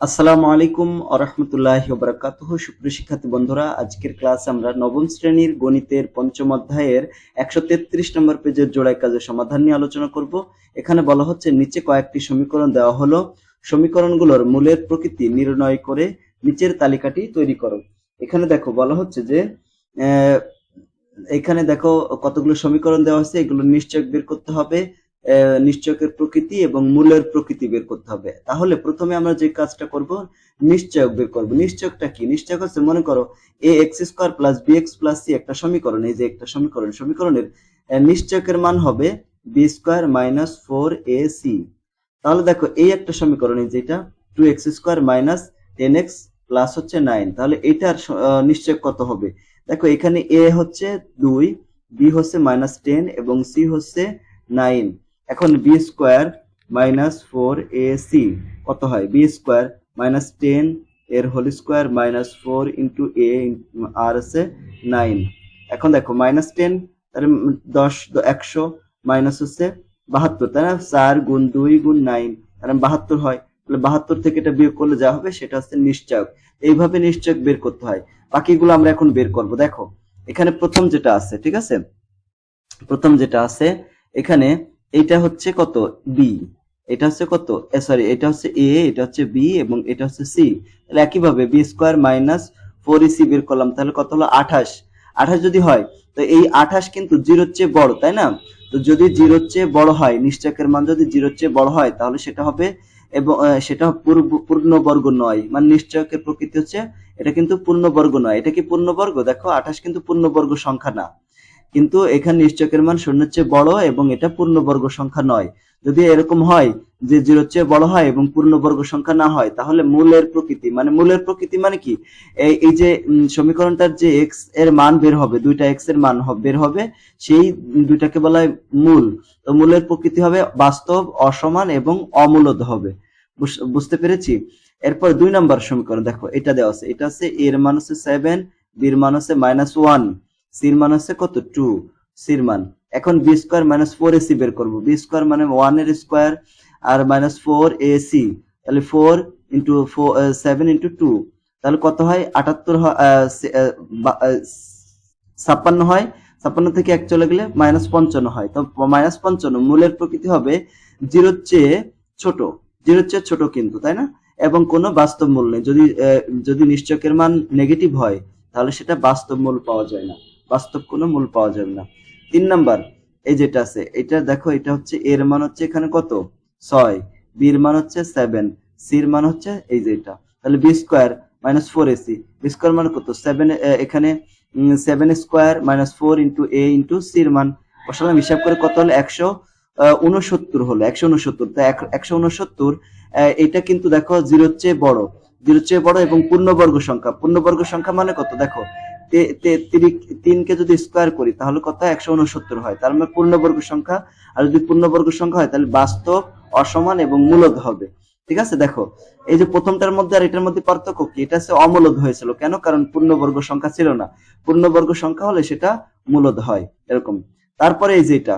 আসসালামু আলাইকুম আরহামতুল্লাহ বরকাতুহ সুপ্রিয় শিক্ষার্থী বন্ধুরা, আজকের ক্লাস আমরা নবম শ্রেণির গণিতের পঞ্চম অধ্যায়ের একশো তেত্রিশ নম্বর পেজের জোড়াই কাজের সমাধান নিয়ে আলোচনা করব। এখানে বলা হচ্ছে, নিচে কয়েকটি সমীকরণ দেওয়া হলো। সমীকরণগুলোর মূলের প্রকৃতি নির্ণয় করে নিচের তালিকাটি তৈরি করো। এখানে দেখো, বলা হচ্ছে যে এখানে দেখো কতগুলো সমীকরণ দেওয়া হয়েছে, এগুলো নিশ্চয় বের করতে হবে। নিশ্চয়কের প্রকৃতি এবং মূলের প্রকৃতি বের করতে হবে। তাহলে প্রথমে আমরা যে কাজটা করব, নিশ্চয়ক বের করব। নিশ্চয়কটা কি? নিশ্চয়ক হচ্ছে, মনে করো, A X square plus B X plus C একটা সমীকরণ। এই যে একটা সমীকরণ, সমীকরণের নিশ্চয়কের মান হবে B square minus four A C. তাহলে দেখো, এই একটা সমীকরণ, এই যেটা two X square minus ten X plus হচ্ছে নাইন। তাহলে এটার নিশ্চয় কত হবে? দেখো, এখানে এ হচ্ছে দুই, বি হচ্ছে মাইনাস টেন এবং সি হচ্ছে নাইন। এখন B square minus four A C কত হয়? বি স্কোয়ার মাইনাস টেন এর whole square minus four into A আর আছে নাইন এখন দেখো মাইনাস টেন তাহলে দশ, একশো মাইনাস হচ্ছে বাহাত্তর, তাই না? চার গুণ দুই গুণ নাইন তাহলে বাহাত্তর হয়। তাহলে বাহাত্তর থেকে এটা বিয়োগ করলে যা হবে, সেটা হচ্ছে নিশ্চয়ক। এইভাবে নিশ্চয়ক বের করতে হয়। বাকিগুলো আমরা এখন বের করব। দেখো, এখানে প্রথম যেটা আছে, ঠিক আছে? প্রথম যেটা আছে, এখানে এটা হচ্ছে কত? বি এটা হচ্ছে কত? সরি এটা হচ্ছে এ এটা হচ্ছে বি এবং এটা হচ্ছে সি তাহলে একইভাবে B square minus four C বের করলাম, তাহলে কত হলো? আঠাশ। আঠাশ যদি হয়, তো এই আঠাশ কিন্তু জিরোর চেয়ে বড়, তাই না? তো যদি জিরোর চেয়ে বড় হয়, নিশ্চয়কের মান যদি জিরোর চেয়ে বড় হয়, তাহলে সেটা হবে এবং সেটা পূর্ণবর্গ নয়। মানে নিশ্চয়কের প্রকৃতি হচ্ছে, এটা কিন্তু পূর্ণবর্গ নয়। এটা কি পূর্ণবর্গ? দেখো, আঠাশ কিন্তু পূর্ণবর্গ সংখ্যা না। কিন্তু এখানে নিশ্চয়কের মান শূন্যের চেয়ে বড় এবং এটা পূর্ণবর্গ সংখ্যা নয়। যদি এরকম হয় যে জিরোর চেয়ে বড় হয় এবং পূর্ণবর্গ সংখ্যা না হয়, তাহলে মূলের প্রকৃতি মানে মূলের প্রকৃতি মানে কি? এই যে সমীকরণটার যে এক্সের মান বের হবে, দুইটা এক্সের মান বের হবে, সেই দুইটাকে বলা হয় মূল। তো মূলের প্রকৃতি হবে বাস্তব, অসমান এবং অমূলদ হবে। বুঝ- বুঝতে পেরেছি? এরপর দুই নম্বর সমীকরণ, দেখো, এটা দেওয়া আছে। এটা হচ্ছে এর মান হচ্ছে সেভেন বির মান হচ্ছে মাইনাস ওয়ান সির মান হচ্ছে কত? টু সির মান। এখন B square minus four A C বের করব। বি স্কোয়ার মানে ওয়ানের স্কোয়ার আর মাইনাস ফোর এসি তাহলে four into seven into two তাহলে কত হয়? আটাত্তর ছাপ্পান্ন হয়। ছাপ্পান্ন থেকে এক চলে গেলে মাইনাস পঞ্চান্ন হয়। তো মাইনাস পঞ্চান্ন মূলের প্রকৃতি হবে জিরোর চেয়ে ছোট। জিরোর চেয়ে ছোট কিন্তু, তাই না? এবং কোনো বাস্তব মূল নেই। যদি যদি নিশ্চয়কের মান নেগেটিভ হয়, তাহলে সেটা বাস্তব মূল পাওয়া যায় না। বাস্তব কোনো মূল পাওয়া যাবে না। তিন নাম্বার, এই যেটা আছে, এটা দেখো, এটা হচ্ছে এর মান হচ্ছে এখানে কত? ছয়। বির মান হচ্ছে সেভেন সির মান হচ্ছে এই যে এটা। তাহলে B square minus four A C. B square মানে কত? সেভেন এখানে seven square minus four into A into সির মান। বসালাম, হিসাব করে কত হলো? একশো উনসত্তর হলো। একশো উনসত্তর তো একশো উনসত্তর এটা কিন্তু দেখো, জিরোর চেয়ে বড়। জিরোর চেয়ে বড় এবং পূর্ণবর্গ সংখ্যা। পূর্ণবর্গ সংখ্যা মানে কত? দেখো তিনকে যদি স্কোয়ার করি, তাহলে কত? একশো উনসত্তর হয়। তার মানে পূর্ণবর্গ সংখ্যা, আর যদি পূর্ণবর্গ সংখ্যা হয়, তাহলে বাস্তব, অসমান এবং মূলদ হবে। ঠিক আছে? দেখো, এই যে প্রথমটার মধ্যে আর এটার মধ্যে পার্থক্য কি? এটা হচ্ছে অমূলদ হয়েছিল। কেন? কারণ পূর্ণবর্গ সংখ্যা ছিল না। পূর্ণবর্গ সংখ্যা হলে সেটা মূলদ হয়, এরকম। তারপরে এই যে এটা,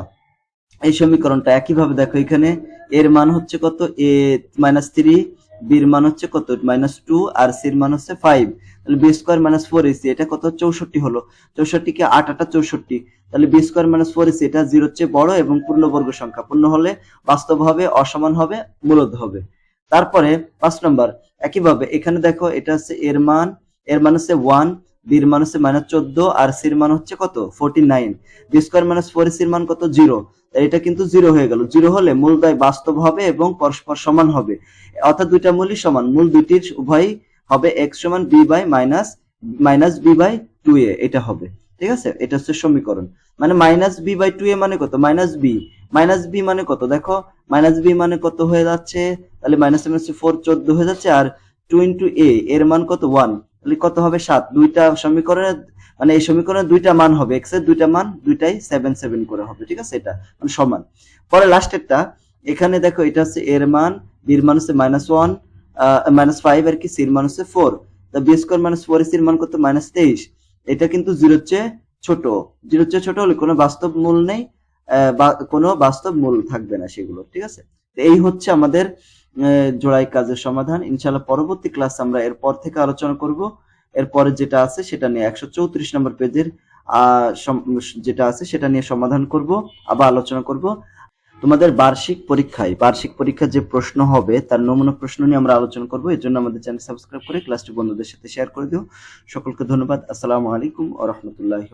এই সমীকরণটা একইভাবে দেখো এখানে, এর মান হচ্ছে কত? এ, মাইনাস থ্রি বির মান হচ্ছে কত? মাইনাস টু আর সির মান হচ্ছে ফাইভ তাহলে B square minus four A C এটা কত? চৌষট্টি হলো। চৌষট্টি কে আট আটা চৌষট্টি। তাহলে B square minus four A C এটা জিরোর চেয়ে বড় এবং পূর্ণবর্গ সংখ্যা। পূর্ণ হলে বাস্তব হবে, অসমান হবে মূলত হবে। তারপরে পাঁচ নম্বর, একইভাবে এখানে দেখো, এটা হচ্ছে এর মান এর মান হচ্ছে ওয়ান বির মান হচ্ছে মাইনাস চোদ্দ, আর সির মান হচ্ছে কত? Forty nine B square minus four এসির মান কত? জিরো এটা কিন্তু জিরো হয়ে গেল। জিরো হলে মূলদয় বাস্তব হবে এবং পরস্পর সমান হবে। অর্থাৎ দুইটা মূলই সমান। মূল দুইটির উভয়ই হবে এক্স সমান B by minus minus B by two A এটা হবে। ঠিক আছে? এটা হচ্ছে সমীকরণ। মানে minus B by two A মানে কত? মাইনাস বি মাইনাস বি মানে কত? দেখো মাইনাস বি মানে কত হয়ে যাচ্ছে? তাহলে মাইনাস মাইনাস ফোর চোদ্দ হয়ে যাচ্ছে, আর টু ইন্টু এ এর মান কত? ওয়ান কত হবে সাত? দুইটা সমীকরণের মানে এই সমীকরণের দুইটা মান হবে। এক্সের দুইটা মান, দুইটাই সেভেন সেভেন করে হবে, ঠিক আছে? এটা মানে সমান। পরে লাস্টেরটা এখানে দেখো এটা হচ্ছে এর মান বির মান হচ্ছে মাইনাস ওয়ান মাইনাস ফাইভ আর কি সির মান হচ্ছে ফোর তা বি স্কোয়ার মাইনাস ফোর সির মান কত? মাইনাস তেইশ। এটা কিন্তু জিরোর চেয়ে ছোট। জিরোর চেয়ে ছোট হলে কোনো বাস্তব মূল নেই কোনো বাস্তব মূল থাকবে না সেগুলো, ঠিক আছে? এই হচ্ছে আমাদের জোড়াই কাজের সমাধান। ইনশাল্লাহ পরবর্তী ক্লাস আমরা এরপর থেকে আলোচনা করব। এরপরে যেটা আছে সেটা নিয়ে একশো চৌত্রিশ নম্বর পেজের যেটা আছে সেটা নিয়ে সমাধান করব, আবার আলোচনা করব। তোমাদের বার্ষিক পরীক্ষায়, বার্ষিক পরীক্ষার যে প্রশ্ন হবে, তার নমুনা প্রশ্ন নিয়ে আমরা আলোচনা করব। এর জন্য আমাদের চ্যানেল সাবস্ক্রাইব করে ক্লাসটি বন্ধুদের সাথে শেয়ার করে দিও। সকলকে ধন্যবাদ। আসসালামু আলাইকুম ওয়া রাহমাতুল্লাহি